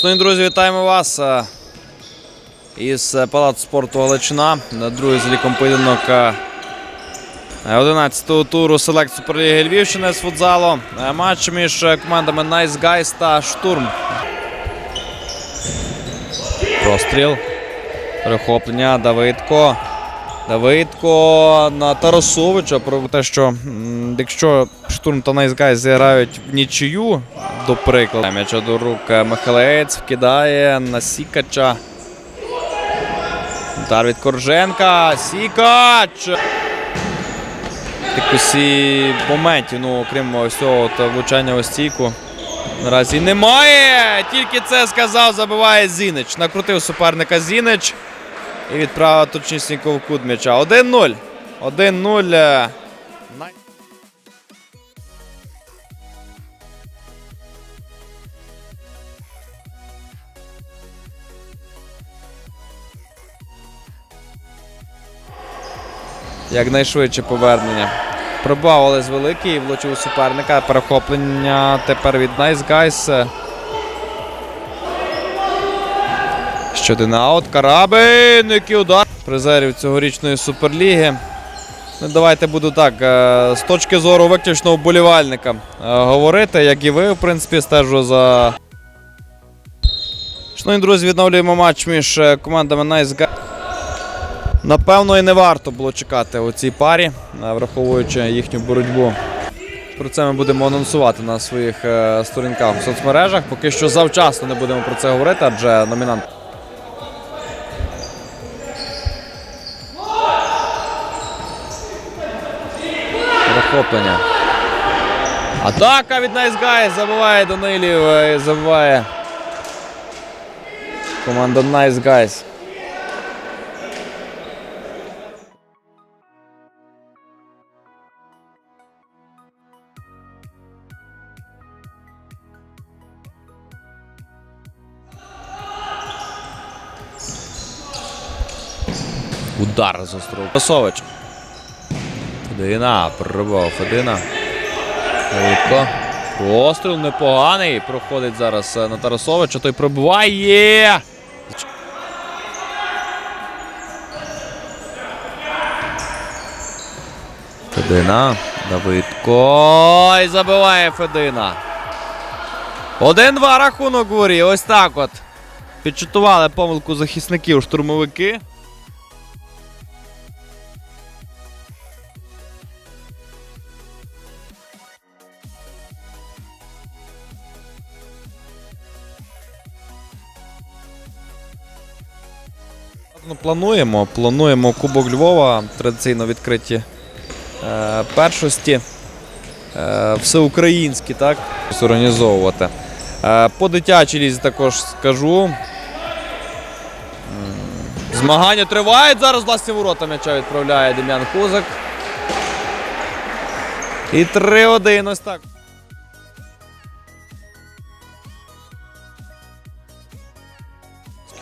Шановні друзі, вітаємо вас е, із е, Палацу спорту Галичина. На другий з ліком поєдинок е, 11-го туру селект Суперліги Львівщини з футзалу. Е, Матч між е, командами Nice Guys та Штурм. Простріл. Перехоплення. Давидко. Давидко на Тарасовича про те, що якщо штурм та Guys зіграють в нічию, до прикладу, м'яча до рук е, Михайлець вкидає на Сікача. Удар від Корженка. Сікач! Якось і моментів, ну, окрім ось цього влучання у стійку. Наразі немає. Тільки це сказав, забиває Зінич. Накрутив суперника Зінич. І відправив точнісінько в кут м'яча. 1-0. 1-0. е, Якнайшвидше повернення. Пробав Олесь Великий влучив суперника. Перехоплення тепер від Nice Guys. Ще один аут. Карабин, який удар. Призерів цьогорічної суперліги. Ну, давайте буду так. е, З точки зору виключно вболівальника е, говорити, як і ви, в принципі, стежу за. Шановні друзі, відновлюємо матч між е, командами Guys. Напевно, і не варто було чекати у цій парі, враховуючи їхню боротьбу. Про це ми будемо анонсувати на своїх сторінках у соцмережах. Поки що завчасно не будемо про це говорити, адже номінант. Перехоплення. Атака від Guys забиває Данилів е, і забиває команда Nice Guys. Удар з острова. Косович. Федина. Пробував Федина. Швидко. Постріл непоганий. Проходить зараз е, на Тарасовича. Той пробиває. Федина. Давидко. І забиває Федина. 1-2 рахунок ворі. Ось так от. Підчутували помилку захисників штурмовики. Ну, плануємо. Плануємо Кубок Львова, традиційно відкриті е, першості. Е, всеукраїнські, так? Організовувати. Е, по дитячій лізі також скажу. Змагання тривають. Зараз власні ворота м'яча відправляє Дем'ян Кузак. І 3-1. Ось так.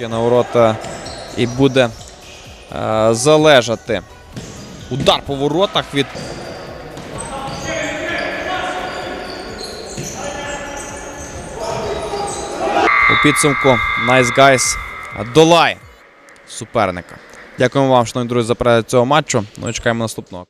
на ворота і буде е, залежати. Удар по воротах від. У підсумку Nice Guys долає суперника. Дякуємо вам, шановні друзі, за перегляд цього матчу. Ну і чекаємо наступного.